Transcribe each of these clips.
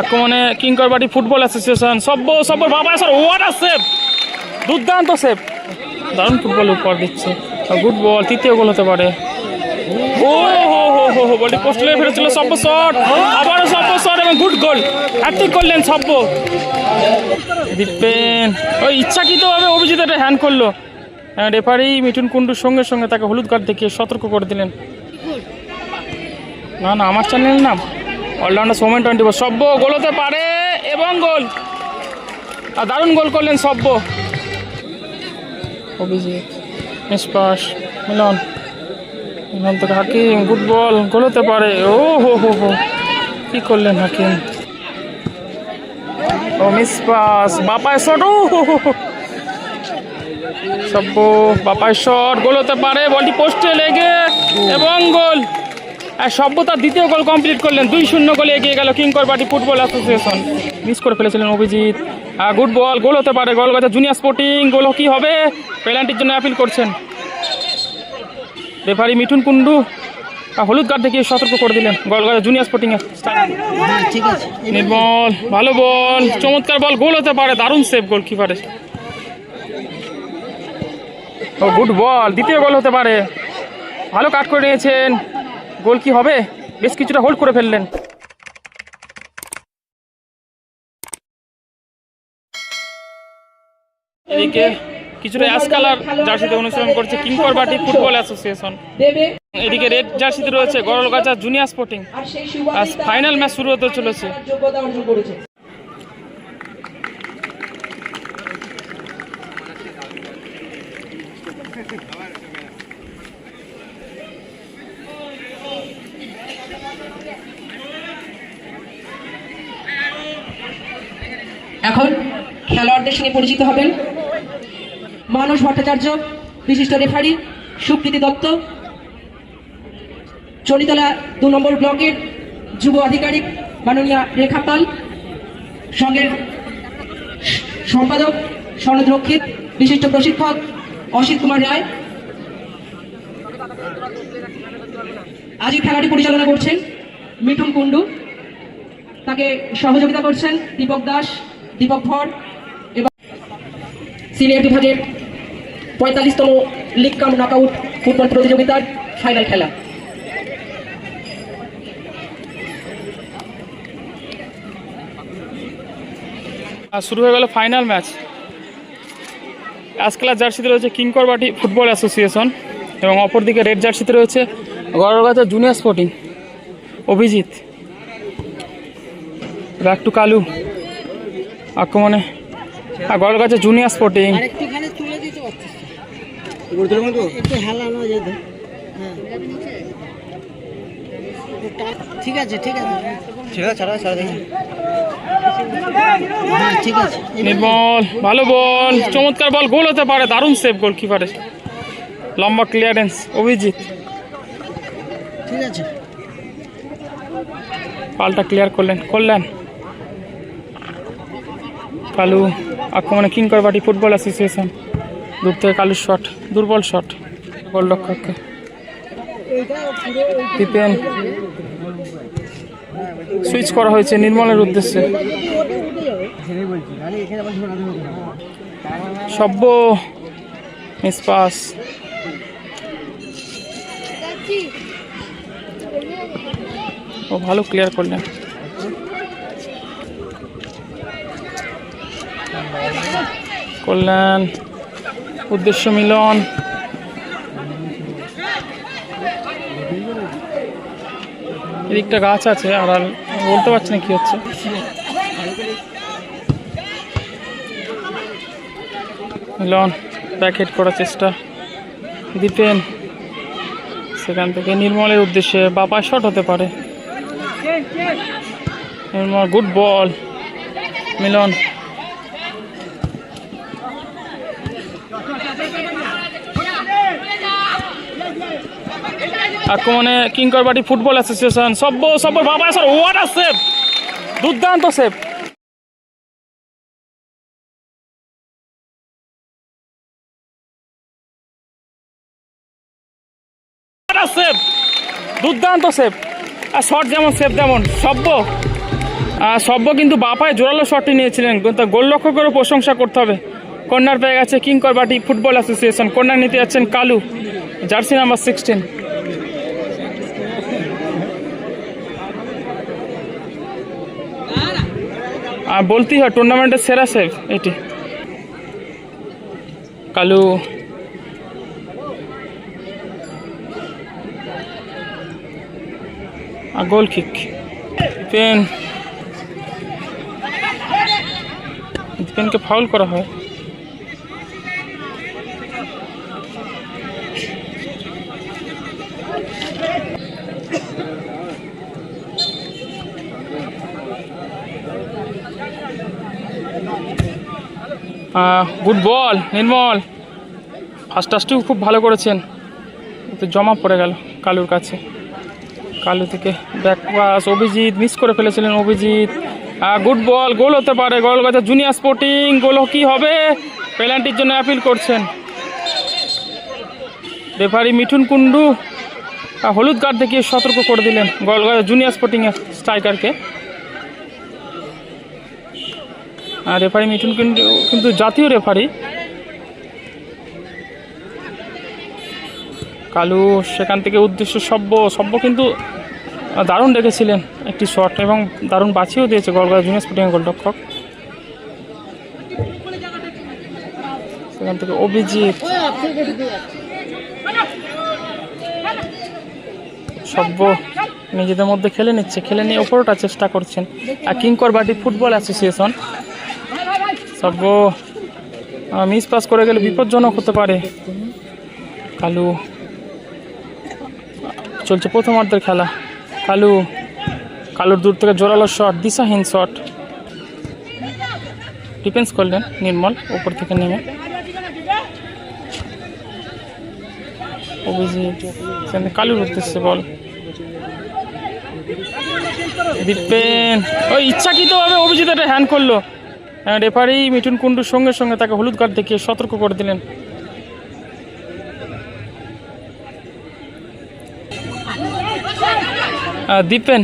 আক্রমণে কিংকরবাড়ি football association Sabya Sabya বাবা sir what আর সেভ দুর্দান্ত সেভ দারুণ ফুটবল উপর দিচ্ছে। গুড বল তৃতীয় গোল হতে পারে। ও, হো হো হো হো, বলটি পোস্ট লেগে ফেলেছিল সব্য শট আবারও সব্য শট এবং গুড গোল হ্যাট্রিক করলেন সব্য দিপেন ওই ইচ্ছাকৃতভাবে অভিজিৎ একটা হ্যান্ড করল। রেফারি মিঠুন কুন্ডুর সঙ্গে সঙ্গে তাকে হলুদ কার্ড দেখিয়ে সতর্ক করে দিলেন। না না, আমার চ্যানেল নাম allrounder Somen twenty four Sabya goal হতে পারে এবং গোল। আর দারুণ গোল করলেন সব্য অভিজিৎ, নিষ্পাস, মিলন। মিলন থেকে হাকিম গুড বল পারে। ও হো হো হো, কী করলেন হাকিম? ও মিস পাস বাপায় শট ও হো হো। সব্য বাপায় শট গোল হতে পারে, বলটি পোস্টে লেগে, এবং গোল। আর সভ্য দ্বিতীয় গোল কমপ্লিট করলেন। দুই শূন্য গোলে এগিয়ে গেল Kinkar party football association. Miss করে ফেলেছিলেন অভিজিৎ গুড বল গোল হতে পারে। গোল গেছে জুনিয়র স্পোর্টিং গোল কি হবে? পেনাল্টির জন্য অ্যাপিল করছেন। রেফারি মিঠুন কুন্ডু হলুদ কার্ড দেখিয়ে সতর্ক করে দিলেন। গোল গেছে জুনিয়র স্পোর্টিং নির্মল, ভালো বল চমৎকার বল গোল হতে পারে। দারুণ সেফ সেভ গোলকিপারে ও গুড বল দ্বিতীয় গোল হতে পারে। ভালো কাট করে নিয়েছেন। গোল কি হবে? বেশ কিছুটা হোল্ড করে ফেললেন। এদিকে কিছুটা অ্যাশ কালার জার্সিতে অনুসরণ করছে কিংকর বাটি ফুটবল অ্যাসোসিয়েশন। এদিকে রেড জার্সিতে রয়েছে গরলগাছা জুনিয়র স্পোর্টিং। আর ফাইনাল ম্যাচ শুরু হতে চলেছে। এখন খেলোয়াড়দের সঙ্গে পরিচিত হবেন মানস ভট্টাচার্য, বিশিষ্ট রেফারি সুপ্রীতি দত্ত। চলিতলা দু নম্বর ব্লকের যুব আধিকারিক মাননীয়া রেখা পাল। সঙ্গের সম্পাদক সনদ রক্ষিত, বিশিষ্ট প্রশিক্ষক অসিত কুমার রায়। আজই খেলাটি পরিচালনা করছেন মিঠুন কুণ্ডু। তাকে সহযোগিতা করছেন দীপক দাস। দীপক ভর এবং সিনিয়র বিভাগের পঁয়তাল্লিশতম লিগ কাম নকআউট ফুটবল প্রতিযোগিতার ফাইনাল খেলা। শুরু হয়ে গেল ফাইনাল ম্যাচ কালার জার্সিতে রয়েছে কিংকর বাটি ফুটবল অ্যাসোসিয়েশন এবং অপরদিকে রেড জার্সিতে রয়েছে Gorgachha junior sporting Abhijit. Back Kalu. আক্রমণে। আর গড়গাছা জুনিয়র স্পোর্টিং। হ্যাঁ। ঠিক আছে ঠিক আছে। ঠিক আছে ছাড়া ছাড়া দেখি। হ্যাঁ ঠিক আছে। নির্মল ভালো বল। চমৎকার বল গোল হতে পারে দারুণ সেভ গোলকিপারে লম্বা ক্লিয়ারেন্স অভিজিৎ। ঠিক আছে। পালটা ক্লিয়ার করলেন করলেন। কালু, আক্রমণে কিংকর বাটি ফুটবল অ্যাসোসিয়েশন দূর থেকে কালুর শট দুর্বল শট গোলরক্ষককে দীপেন সুইচ করা হয়েছে নির্মলের উদ্দেশ্যে। সব্য মিস পাস ও ভালো ক্লিয়ার করলেন। করলেন। উদ্দেশ্য মিলন। এদিকটা গাছ আছে, আর আর বলতে পারছি না কি হচ্ছে। মিলন প্যাকেট করার চেষ্টা। দিতেন সেখান থেকে নির্মলের উদ্দেশ্যে বাপা শট হতে পারে। নির্মল গুড বল মিলন আক্রমণে কিংকর বাটি ফুটবল অ্যাসোসিয়েশন সব্য সব্য বাবা স্যার ওয়াট আর সেভ দুর্দান্ত সেভ সেভ দুর্দান্ত সেভ আর শট যেমন সেফ তেমন সব্য সব্য কিন্তু বাপায় জোরালো শটটি নিয়েছিলেন, কিন্তু গোলরক্ষকেরও প্রশংসা করতে হবে। কর্নার পেয়ে গেছে কিংকর বাটি ফুটবল অ্যাসোসিয়েশন, কর্নার নিতে যাচ্ছেন কালু, জার্সি নাম্বার সিক্সটিন আর বলতেই হয় টুর্নামেন্টের সেরা সেভ এটি। কালু। আর গোল কিক পেন পেনকে ফাউল করা হয়। গুড বল নির্মল ফার্স্ট টাস্টিও খুব ভালো করেছেন। তো জমা পড়ে গেল কালুর কাছে। কালু থেকে ব্যাক পাস অভিজিৎ মিস করে ফেলেছিলেন অভিজিৎ। গুড বল গোল হতে পারে গোল কাছে জুনিয়র স্পোর্টিং গোল কি হবে? পেনাল্টির জন্য অ্যাপিল করছেন। রেফারি মিঠুন কুন্ডু হলুদ কার্ড দেখিয়ে সতর্ক করে দিলেন গোল জুনিয়র স্পোর্টিংয়ের স্ট্রাইকারকে আর রেফারি মিঠুন কিন্তু কিন্তু জাতীয় রেফারি কালু সেখান থেকে উদ্দেশ্য সব্য সব্য কিন্তু দারুণ রেখেছিলেন একটি শট এবং দারুণ বাঁচিয়েও দিয়েছে গলগা জুনিয়র স্পোর্টিং গোলরক্ষক। সেখান থেকে অভিজিৎ। সব্য নিজেদের মধ্যে খেলে নিচ্ছে, খেলে নিয়ে ওপরটা চেষ্টা করছেন। আর Kinkarbati football association. Sabya miss pass করে গেলে বিপজ্জনক হতে পারে। কালু, চলছে প্রথমার্ধের খেলা। কালু, কালুর দূর থেকে জোরালো শট দিশাহীন শট ডিফেন্স করলেন নির্মল, উপর থেকে নেমে। অভিজিৎ কালুর উদ্দেশ্যে বল। দিপেন ওই ইচ্ছাকৃতভাবে অভিজিৎ এটা হ্যান্ড করল। রেফারি মিঠুন কুন্ডুর সঙ্গে সঙ্গে তাকে হলুদ কার্ড দেখিয়ে সতর্ক করে দিলেন। দীপেন।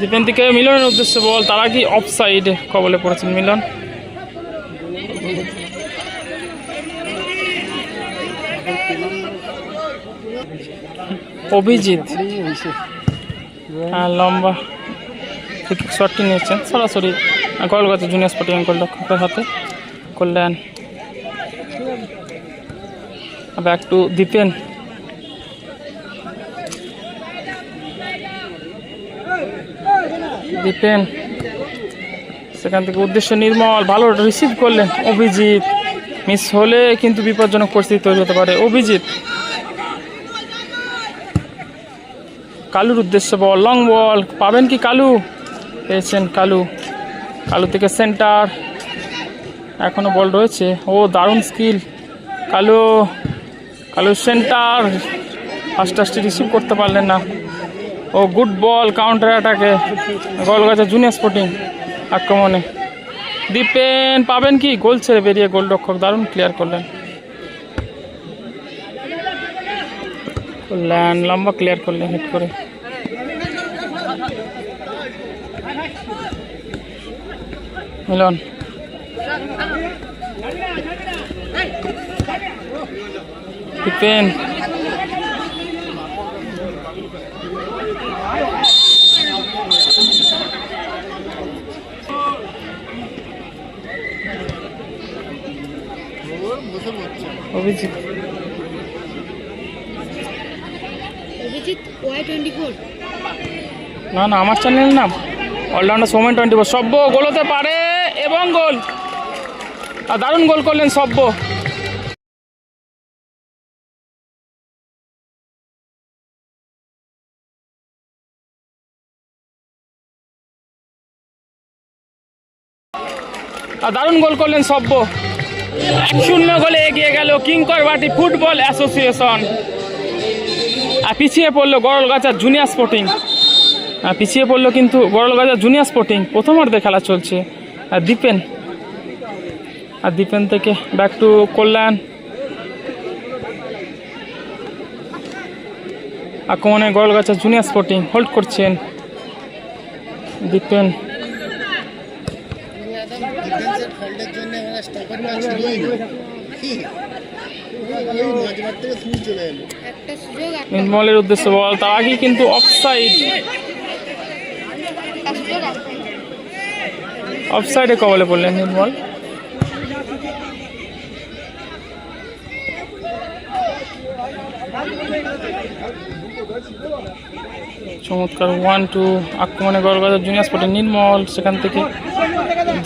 দীপেন থেকে মিলনের উদ্দেশ্যে বল, তারা কি অফ সাইডে কবলে পড়েছেন মিলন। অভিজিৎ। হ্যাঁ লম্বা। শটটি নিয়েছেন। সরাসরি গলগত জুনিয়র স্পোর্টিং গোলরক্ষকের হাতে করলেন ব্যাক টু দীপেন দীপেন সেখান থেকে উদ্দেশ্য নির্মল, ভালো রিসিভ করলেন অভিজিৎ। মিস হলে কিন্তু বিপজ্জনক পরিস্থিতি তৈরি হতে পারে। অভিজিৎ। কালুর উদ্দেশ্য বল লং বল পাবেন কি কালু? পেয়েছেন কালু। কালু থেকে সেন্টার এখনও বল রয়েছে। ও, দারুণ skill Kalu Kalu centre first টাস্টে receive করতে পারলেন না। ও গুড বল কাউন্টার অ্যাটাকে গোল গেছে জুনিয়র স্পোর্টিং আক্রমণে। দীপেন পাবেন কি? গোল ছেড়ে বেরিয়ে গোলরক্ষক দারুণ ক্লিয়ার করলেন। করলেন লম্বা ক্লিয়ার করলেন হিট করে। Milan. Dipen Abhijit. Abhijit Y twenty four না না আমার চ্যানেল নাম। Allrounder Somen twenty four Sabya goal হতে পারে। এবং গোল। আর দারুণ গোল করলেন সব্য। আর দারুণ গোল করলেন সব্য। এক শূন্য গোলে এগিয়ে গেল কিংকর বাটি ফুটবল অ্যাসোসিয়েশন। আর পিছিয়ে পড়ল গরলগাছা জুনিয়র স্পোর্টিং। আর পিছিয়ে পড়ল কিন্তু গরলগাছা জুনিয়র স্পোর্টিং। প্রথমার্ধে খেলা চলছে। আর দীপেন। আর দীপেন থেকে ব্যাক টু কল্যাণ। আক্রমণে গোলগাছা জুনিয়র স্পোর্টিং হোল্ড করছেন দীপেন। নির্মলের উদ্দেশ্যে বল, তার আগেই কিন্তু অফসাইড অফসাইডে কবলে পড়লেন নির্মল। চমৎকার ওয়ান টু আক্রমণে গড়বাজার জুনিয়ার স্পটে নির্মল, সেখান থেকে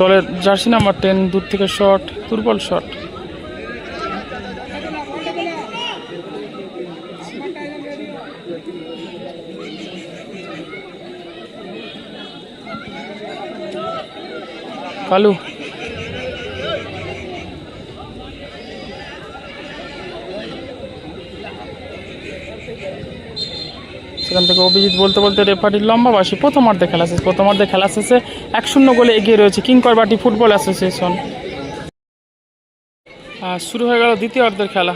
দলের জার্সি নাম্বার টেন দূর থেকে শট দুর্বল শট কালু। সেখান থেকে অভিজিৎ বলতে বলতে রেফারির লম্বা বাসি প্রথমার্ধে খেলা শেষ প্রথমার্ধে খেলা শেষে এক শূন্য গোলে এগিয়ে রয়েছে কিংকরবাটি ফুটবল অ্যাসোসিয়েশন। আর শুরু হয়ে গেল দ্বিতীয় অর্ধের খেলা।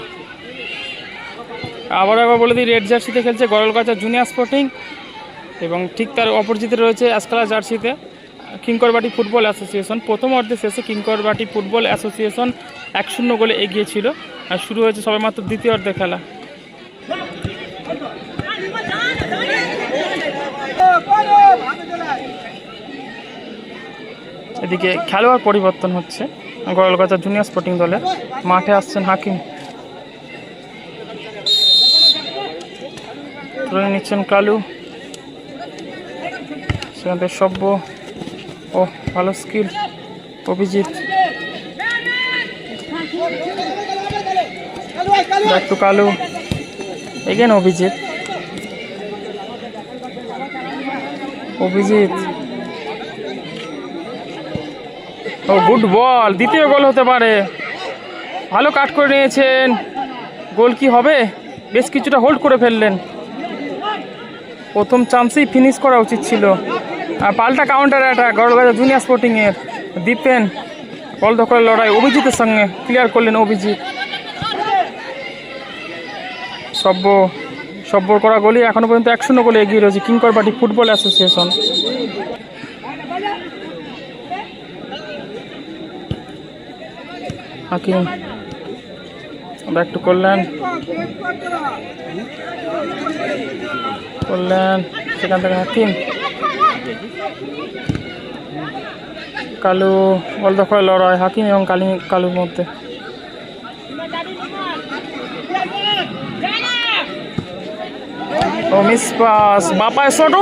আবার একবার বলে দিই, রেড জার্সিতে খেলছে গরলগাছা জুনিয়র স্পোর্টিং এবং ঠিক তার অপোজিটে রয়েছে অ্যাসকালা জার্সিতে। Kinkarbati football association. প্রথম অর্ধে শেষে কিঙ্করবাটি ফুটবল অ্যাসোসিয়েশন এক শূন্য গোলে এগিয়ে ছিল আর শুরু হয়েছে সবেমাত্র দ্বিতীয় অর্ধে খেলা। এদিকে খেলোয়াড় পরিবর্তন হচ্ছে গরলগাছা জুনিয়র স্পোর্টিং দলে মাঠে আসছেন হাকিম। নিচ্ছেন কালু। সেখান থেকে সব্য। ও ভালো skill Abhijit. Back to Kalu. Again Abhijit. Abhijit. O good ball দ্বিতীয় গোল হতে পারে। ভালো কাট করে নিয়েছেন। গোল কি হবে? বেশ কিছুটা হোল্ড করে ফেললেন। প্রথম চান্সেই ফিনিশ করা উচিত ছিল। পাল্টা কাউন্টার অ্যাটাক গড়বাজার জুনিয়র স্পোর্টিংয়ের দীপেন বল দখলের লড়াই, অভিজিতের সঙ্গে ক্লিয়ার করলেন অভিজিৎ। সব্য, সব্যর করা গলি এখনও পর্যন্ত এক শূন্য গোলে এগিয়ে রয়েছে Kinkarbati football association. Hakim back to করলেন। করলেন, সেখান থেকে হাকিম। কালু দখলে লড়াই হাকিম এবং কালি কালুর মধ্যে। ও মিস পাস বাপায় শট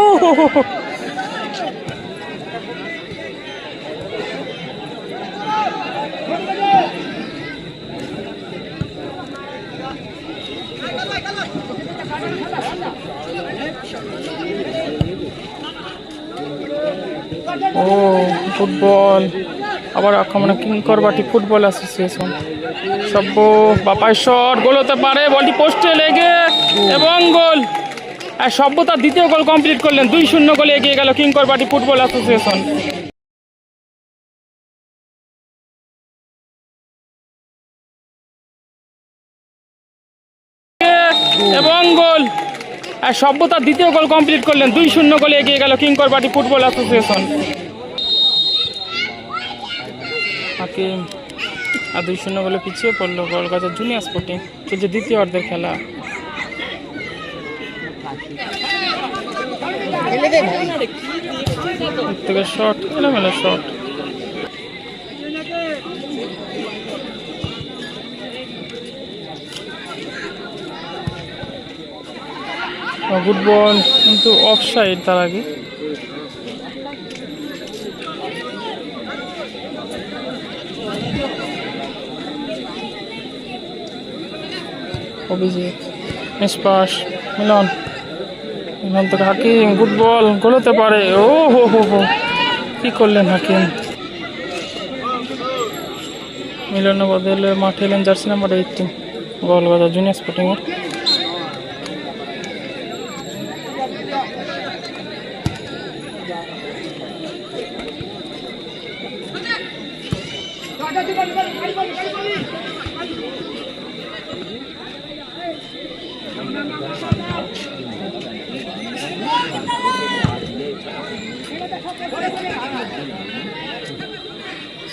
ও, ফুটবল। আবার আক্রমণে Kinkarbati football association Sabya Bapai shot, goal হতে পারে, বলটি পোস্টে লেগে, এবং গোল। আর সব্য তার দ্বিতীয় গোল কমপ্লিট করলেন, দুই শূন্য গোলে এগিয়ে গেল কিংকরবাটি ফুটবল অ্যাসোসিয়েশন এবং গোল। আর সব্য তার দ্বিতীয় গোল কমপ্লিট করলেন, দুই শূন্য গোলে এগিয়ে গেল কিংকরবাটি ফুটবল অ্যাসোসিয়েশন হাকিম আর দুই শূন্য গোলে পিছিয়ে পড়ল কলকাতা জুনিয়র স্পোর্টিং। চলছে দ্বিতীয় অর্ধের খেলা। শট, এলোমেলো শট। গুড বল, কিন্তু অফ সাইড তার আগে। অভিজিৎ নিষ্পাস মিলন মিলন থেকে হাকিম গুড বল গোল হতে পারে ও হো হো হো কি করলেন হাকিম মিলনের বদলে মাঠে এলেন জার্সি নাম্বার এইটিন বল বাজার জুনিয়র স্পোর্টিংয়ের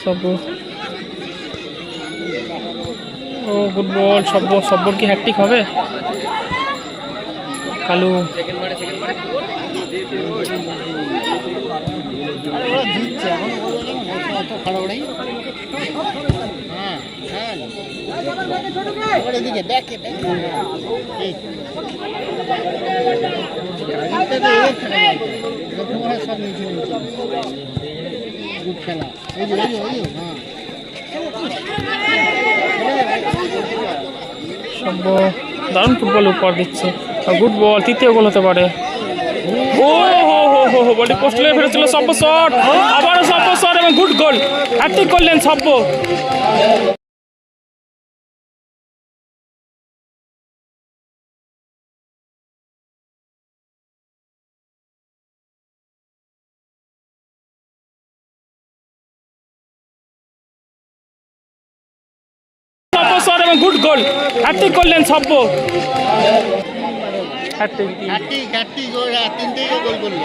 সব্য ও ফুটবল সব্য সব্যর কি হ্যাট্রিক হবে? কালু। এখন হ্যাঁ। সব নিচে গুড খেলা এই যে হ্যাঁ দারুণ ফুটবল উপহার দিচ্ছে। গুড বল তৃতীয় গোল হতে পারে। ও, হো হো হো সব্য শট। আবারও সব্য শট এবং গুড গোল হ্যাট্রিক করলেন সব্য। Good goal. হ্যাট্রিক করলেন গোল তিনটে গোল করল।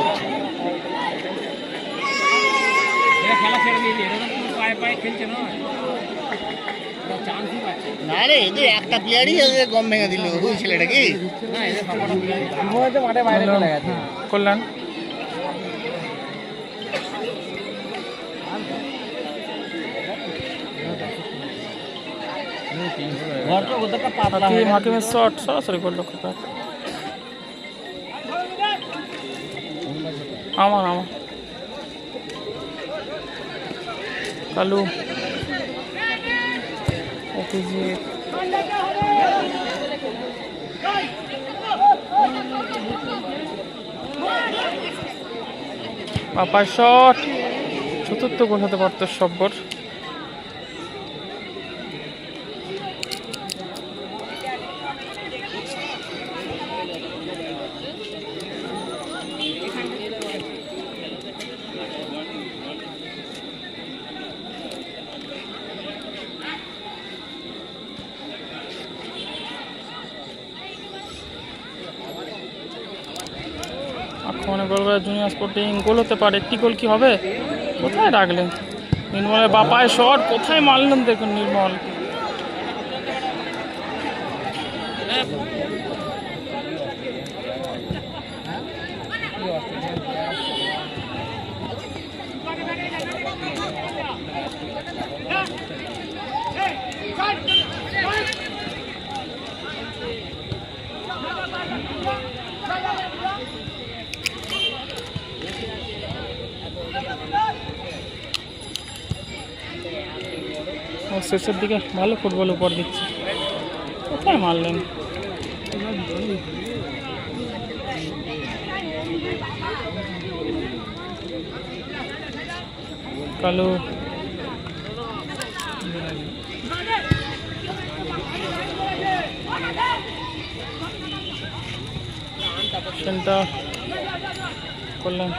না। রে এদের একটা প্লেয়ারই এদের গম ভেঙে দিল ওই ছেলেটা কি? কল্যাণ। হাকিম হাকিমের শট সরাসরি করল কোথা আমার আমার। কালু। শট চতুর্থ গোল হতে পারতো Sabbar goal junior junior sporting goal হতে পারে, একটি গোল কি হবে? কোথায় রাখলেন? নির্মলের বাপায় শট কোথায় মারলেন দেখুন নির্মল? শেষের দিকে ভালো ফুটবল উপর দিচ্ছে। কোথায় মারলেন? কালু। সেন্টার করলেন।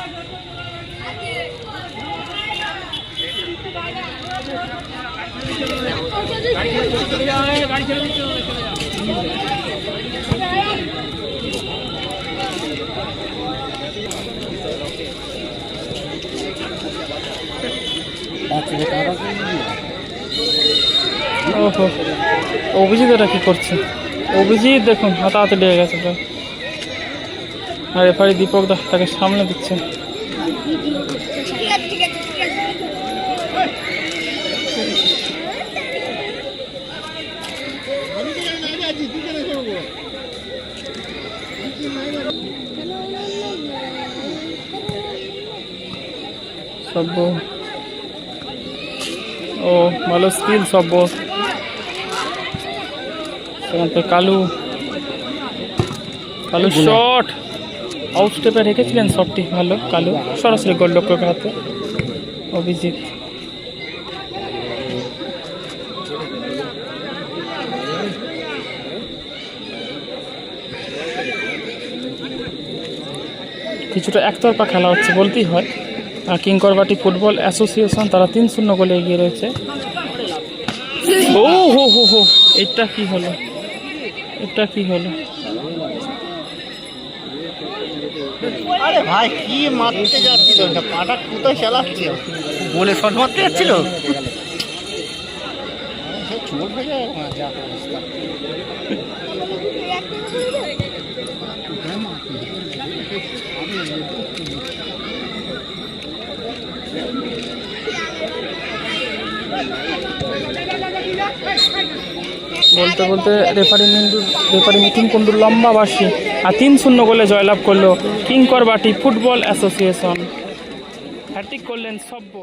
অভিজিৎ এটা কি করছে? অভিজিৎ, দেখুন হাতাহাতি লেগে গেছে আর এপারে দীপক দা তাকে সামনে দিচ্ছেন সব্য ও ভালো স্কিল সব্য সেখান থেকে কালু কালু শট আউট স্টেপে রেখেছিলেন শটটি ভালো কালু। সরাসরি গোল লক্ষ্যকে হাতে। অভিজিৎ। কিছুটা একতরফা খেলা হচ্ছে বলতেই হয়। কিংকরবাটি ফুটবল অ্যাসোসিয়েশন তারা তিন শূন্য গোলে এগিয়ে রয়েছে। ও হো হো হো এটা কি হলো? এটা কি হলো? আরে ভাই কি মারতে যাচ্ছিল? ওটা পাটা কোথায় চালাচ্ছে? বলে শট মারতে যাচ্ছিল? চোট হয়ে যায়। বলতে বলতে রেফারি মিন্দু রেফারি মিথুন কুন্ডুর লম্বা বাসি আর তিন শূন্য গোলে জয়লাভ করল কিঙ্কর বাটি ফুটবল অ্যাসোসিয়েশন। হ্যাট্রিক করলেন সব্য।